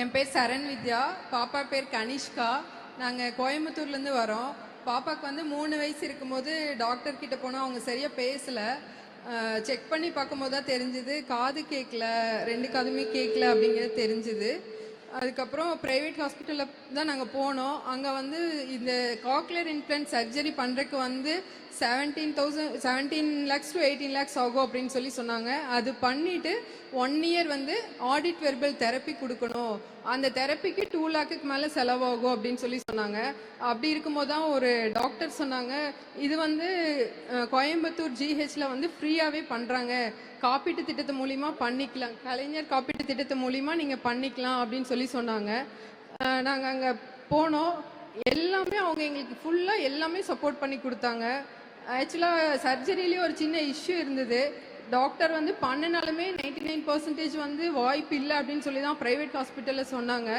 என் பேர் சரண் வித்யா. பாப்பா பேர் கனிஷ்கா. நாங்கள் கோயம்புத்தூர்லேருந்து வரோம். பாப்பாக்கு வந்து மூணு வயசு இருக்கும்போது டாக்டர் கிட்ட போனோம். அவங்க சரியாக பேசலை. செக் பண்ணி பார்க்கும்போது தான் தெரிஞ்சுது. காது கேட்கல ரெண்டு காதுமே கேட்கல அப்படிங்கிறது தெரிஞ்சுது. அதுக்கப்புறம் ப்ரைவேட் ஹாஸ்பிட்டலில் தான் நாங்கள் போனோம். அங்கே வந்து இந்த காக்லியர் இம்ப்ளான்ட் சர்ஜரி பண்ணுறதுக்கு வந்து seventeen thousand seventeen lakhs to eighteen lakhs ஆகும் அப்படின்னு சொல்லி சொன்னாங்க. அது பண்ணிவிட்டு ஒன் இயர் வந்து ஆடிட் வெர்பல் தெரப்பி கொடுக்கணும். அந்த தெரப்பிக்கு டூ லேக்குக்கு மேலே செலவாகும் அப்படின்னு சொல்லி சொன்னாங்க. அப்படி இருக்கும்போது தான் ஒரு டாக்டர் சொன்னாங்க இது வந்து கோயம்புத்தூர் ஜிஹெச்சில் வந்து ஃப்ரீயாகவே பண்ணுறாங்க காப்பீட்டு திட்டத்து மூலிமா பண்ணிக்கலாம். கலைஞர் காப்பீட்டு திட்டத்து மூலிமா நீங்கள் பண்ணிக்கலாம் அப்படின்னு சொல்லி சொல்லி சொன்னாங்க. நாங்கள் அங்கே போனோம். எல்லாமே அவங்க எங்களுக்கு ஃபுல்லாக எல்லாமே சப்போர்ட் பண்ணி கொடுத்தாங்க. ஆக்சுவலாக சர்ஜரியிலேயே ஒரு சின்ன இஷ்யூ இருந்தது. டாக்டர் வந்து பண்ணினாலுமே நைன்டி நைன் பர்சன்டேஜ் வந்து வாய்ப்பு இல்லை அப்படின்னு சொல்லி தான் ப்ரைவேட் ஹாஸ்பிட்டலில் சொன்னாங்க.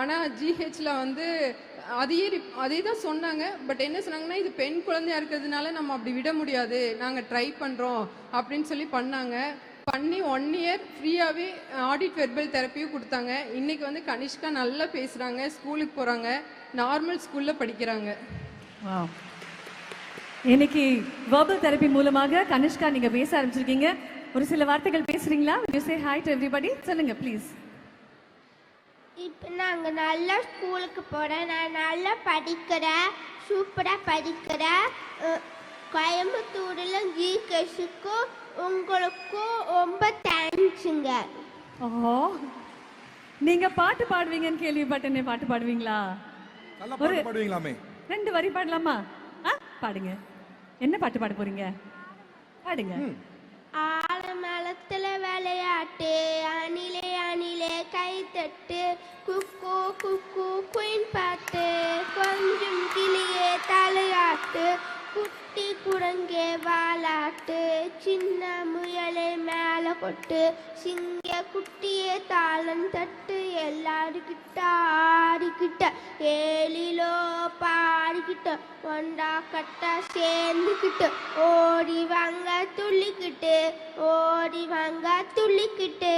ஆனால் ஜிஹெச்சில் வந்து அதையே அதே தான் சொன்னாங்க. பட் என்ன சொன்னாங்கன்னா இது பெண் குழந்தையா இருக்கிறதுனால நம்ம அப்படி விட முடியாது. நாங்கள் ட்ரை பண்ணுறோம் அப்படின்னு சொல்லி பண்ணாங்க. பண்ணி ஒன் இயர் ஃப்ரீயாகவே ஆடிட் வெர்பல் தெரப்பியும் கொடுத்தாங்க. இன்னைக்கு வந்து கனிஷ்கா நல்லா பேசுகிறாங்க ஸ்கூலுக்கு போகிறாங்க நார்மல் ஸ்கூலில் படிக்கிறாங்க. இன்னைக்கு வெர்பல் தெரப்பி மூலமாக கனிஷ்கா நீங்க பேச ஆரம்பிச்சிருக்கீங்க. ஒரு சில வார்த்தைகள் பேசுறீங்களா? You say hi to everybody சொல்லுங்க ப்ளீஸ் இப்போ நாங்கள் நல்லா ஸ்கூலுக்கு போகிறேன் நான் நல்லா படிக்கிறேன். சூப்பராக படிக்கிறேன். கோயம்புத்தூரில் ஜிகேஷுக்கும் உங்களுக்கும் ரொம்ப தேங்க்ஸுங்க ஓ நீங்க பாட்டு பாடுவீங்கன்னு கேள்விப்பட்டேனே பாட்டு பாடுவீங்களா? நல்லா பாட்டு பாடுவீங்களாமே. ரெண்டு வரி பாடலாமா? ஆ பாடுங்க. என்ன பாட்டு பாட போறீங்க? பாடுங்க. ஆலமரத்தில் விளையாட்டு அணிலே அணிலே கைத்தட்டு குக்கு குக்கு குயின் பாட்டு கொஞ்சம் கிளியே தலையாட்டு குட்டி குரங்கே வாலாட்டு சின்ன முயலை மேலே கொட்டு சிங்க குட்டியே தாளம் தட்டு எல்லாருக்கிட்ட ஆடிக்கிட்ட ஏழிலோ பாடிக்கிட்ட ஒண்டா கட்ட சேர்ந்துக்கிட்டு ஓடி வாங்க துள்ளிக்கிட்டு ஓடி வாங்க துள்ளிக்கிட்டு.